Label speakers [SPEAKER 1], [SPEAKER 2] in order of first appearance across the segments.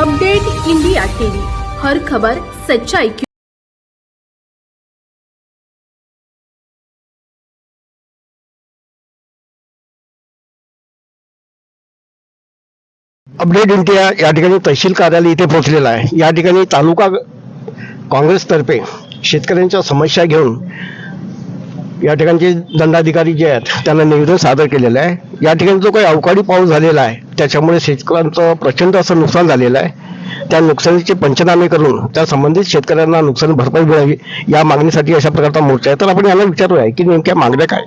[SPEAKER 1] Update India TV हर खबर सच्चाई की
[SPEAKER 2] अपडेट इंडिया या ठिकाणी तहसील कार्यालय इथे पोहोचलेलं आहे. या ठिकाणी तालुका काँग्रेसतर्फे शेतकऱ्यांच्या समस्या घेऊन या ठिकाणचे दंडाधिकारी जे आहेत त्यांना निवेदन सादर केलेलं आहे. या ठिकाणी जो काही अवकाळी पाऊस झालेला आहे त्याच्यामुळे शेतकऱ्यांचं प्रचंड असं नुकसान झालेलं आहे. त्या नुकसानीचे पंचनामे करून त्या संबंधित शेतकऱ्यांना नुकसान भरपाई मिळावी या मागणीसाठी अशा प्रकारचा मोर्चा आहे. तर आपण यांना विचारूया की नेमक्या मागण्या काय?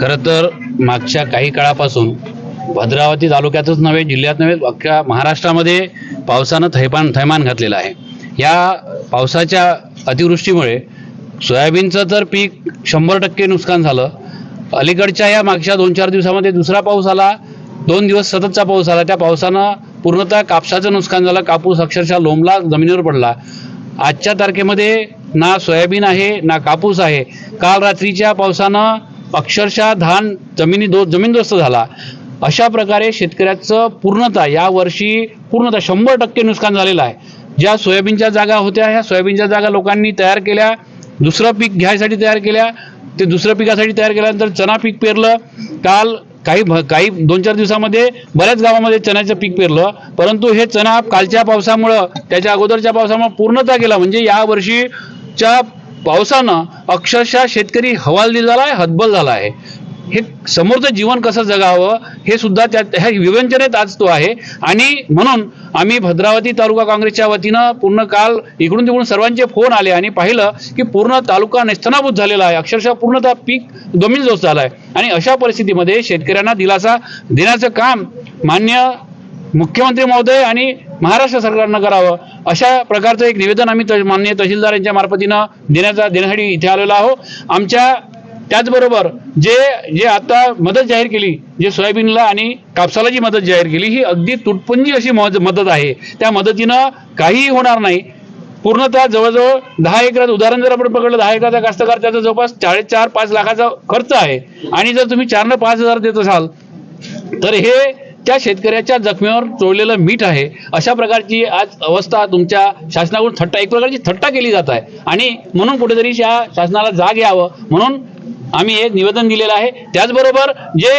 [SPEAKER 3] खरं तर मागच्या काही काळापासून भद्रावती तालुक्यातच नव्हे जिल्ह्यात नव्हे अख्ख्या महाराष्ट्रामध्ये पावसानं थैमान थैमान घातलेलं आहे. या पावसाच्या अतिवृष्टीमुळे सोयाबीनचं तर पीक शंभर टक्के नुकसान झालं अलीकडच्या या मागच्या दोन चार दिवसामध्ये दुसरा पाऊस आला दोन दिवस सततचा पाऊस आला त्या पावसानं पूर्णतः कापसाचं नुकसान झालं कापूस अक्षरशः लोंबला जमिनीवर पडला. आजच्या तारखेमध्ये ना सोयाबीन आहे ना कापूस आहे. काल रात्रीच्या पावसानं अक्षरशः धान जमिनी दो जमीनदोस्त झाला. अशा प्रकारे शेतकऱ्याचं पूर्णतः यावर्षी पूर्णतः शंभर टक्के नुकसान झालेलं आहे. ज्या सोयाबीनच्या जागा होत्या ह्या सोयाबीनच्या जागा लोकांनी तयार केल्या. दुसरं पीक घ्यायसाठी तयार केल्या ते दुसऱ्या पिकासाठी तयार केल्यानंतर चना पीक पेरलं. काल काही काही दोन चार दिवसामध्ये बऱ्याच गावामध्ये चण्याचं पीक पेरलं. परंतु हे चणा कालच्या पावसामुळं त्याच्या अगोदरच्या पावसामुळे पूर्णतः गेला. म्हणजे या वर्षीच्या पावसानं अक्षरशः शेतकरी हवालदिल झाला आहे हतबल झाला आहे. हे समोरचं जीवन कसं जगावं हे सुद्धा त्यात ह्या विवंचनेत आज तो आहे. आणि म्हणून आम्ही भद्रावती तालुका काँग्रेसच्या वतीनं पूर्ण काल इकडून तिकडून सर्वांचे फोन आले आणि पाहिलं की पूर्ण तालुका नेस्तनाभूत झालेला आहे. अक्षरशः पूर्णतः पीक जमीनदोस्त झाला आहे. आणि अशा परिस्थितीमध्ये शेतकऱ्यांना दिलासा देण्याचं काम मान्य मुख्यमंत्री महोदय आणि महाराष्ट्र सरकारनं करावं अशा प्रकारचं एक निवेदन आम्ही त- माननीय तहसीलदार यांच्या मार्फतीनं देण्याचा देण्यासाठी इथे आलेलो आहोत. आमच्या त्याचबरोबर जे जे आता मदत जाहीर केली जे सोयाबीनला आणि कापसाला जी मदत जाहीर केली ही अगदी तुटपुंजी अशी मदत आहे. त्या मदतीनं काहीही होणार नाही. पूर्णतः जवळजवळ दहा एकरात उदाहरण जर आपण पकडलं दहा एकराचा कास्तकार त्याचा जवळपास चार पाच लाखाचा खर्च आहे. आणि जर तुम्ही चार न पाच हजार देत असाल तर हे त्या शेतकऱ्याच्या जखमेवर चोळलेलं मीठ आहे. अशा प्रकारची आज अवस्था तुमच्या शासनाकडून थट्टा एक प्रकारची थट्टा केली जात आहे. आणि म्हणून कुठेतरी या शासनाला जाग यावं. म्हणून आम्ही हे निवेदन दिलेलं आहे. त्याचबरोबर जे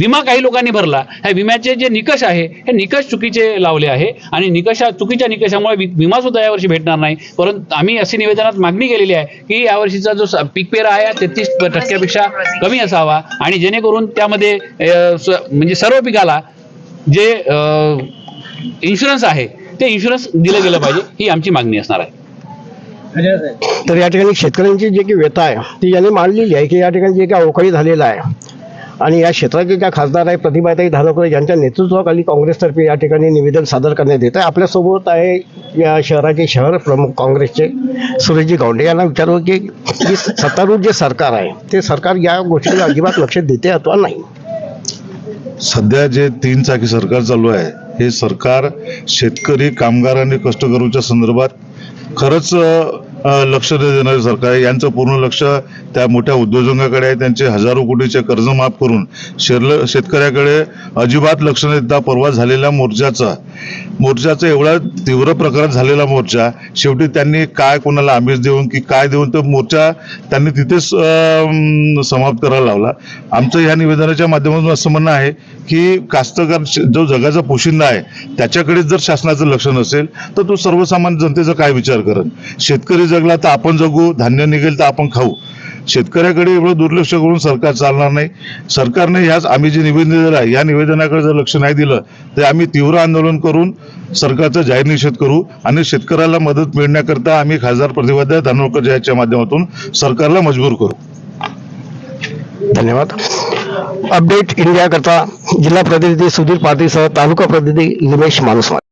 [SPEAKER 3] विमा काही लोकांनी भरला ह्या विम्याचे जे निकष आहे हे निकष चुकीचे लावले आहे आणि निकषा चुकीच्या निकषामुळे विमा सुद्धा यावर्षी भेटणार नाही. परंतु आम्ही अशी निवेदनात मागणी केलेली आहे की यावर्षीचा जो पीक पेरा आहे तेहतीस टक्क्यापेक्षा कमी असावा आणि जेणेकरून त्यामध्ये म्हणजे सर्व पिकाला जे इन्शुरन्स आहे ते इन्शुरन्स दिलं गेलं पाहिजे ही आमची मागणी असणार आहे.
[SPEAKER 2] तर या ठिकाणी शेतकऱ्यांची जी काही व्यथा आहे ती यांनी मांडलेली आहे की या ठिकाणी जे काही अवकाळी झालेलं आहे आणि या क्षेत्राचे ज्या खासदार आहे प्रतिभाताई धानोकर यांच्या नेतृत्वाखाली काँग्रेसतर्फे या ठिकाणी निवेदन सादर करण्यात येत आहे. आपल्यासोबत आहे या शहराचे शहर प्रमुख काँग्रेसचे सुरेशजी गावंडे. यांना विचारू की की सत्तारूढ जे सरकार आहे ते सरकार या गोष्टीकडे अजिबात लक्ष देते अथवा नाही?
[SPEAKER 4] सध्या जे तीन चाकी सरकार चालू आहे हे सरकार शेतकरी कामगार आणि कष्टकरूच्या संदर्भात खरंच लक्ष देणारे सरकार आहे. यांचं पूर्ण लक्ष त्या मोठ्या उद्योजकाकडे आहे. त्यांचे हजारो कोटीचे कर्ज माफ करून शेरल शेतकऱ्याकडे अजिबात लक्ष न देता परवा झालेल्या मोर्चाचा. मोर्चाचा एवढा तीव्र प्रकारात झालेला मोर्चा शेवटी त्यांनी काय कोणाला आमिष देऊन की काय देऊन तो मोर्चा त्यांनी तिथेच समाप्त करायला लावला. आमचं ह्या निवेदनाच्या माध्यमातून असं म्हणणं आहे की कास्तकार जो जगाचा पोशिंदा आहे त्याच्याकडे जर शासनाचं लक्ष नसेल तर तो सर्वसामान्य जनतेचा काय विचार करेल शेतकरी जगला तर आपण जगू धान्य निघेल तर आपण खाऊ. शेतकऱ्याकडे एवढं दुर्लक्ष करून सरकार चालणार नाही. सरकारने ह्याच आम्ही जे निवेदन दिलेलं आहे या निवेदनाकडे जर लक्ष नाही दिलं तर आम्ही तीव्र आंदोलन करून सरकारचा जाहीर निषेध करू आणि शेतकऱ्याला मदत मिळण्याकरता आम्ही खासदार प्रतिभाताई धानोरकर याच्या माध्यमातून सरकारला मजबूर करू.
[SPEAKER 2] धन्यवाद. अपडेट इंडिया करता जिल्हा प्रतिनिधी सुधीर पाटीलसह तालुका प्रतिनिधी निमेश मानुसवाड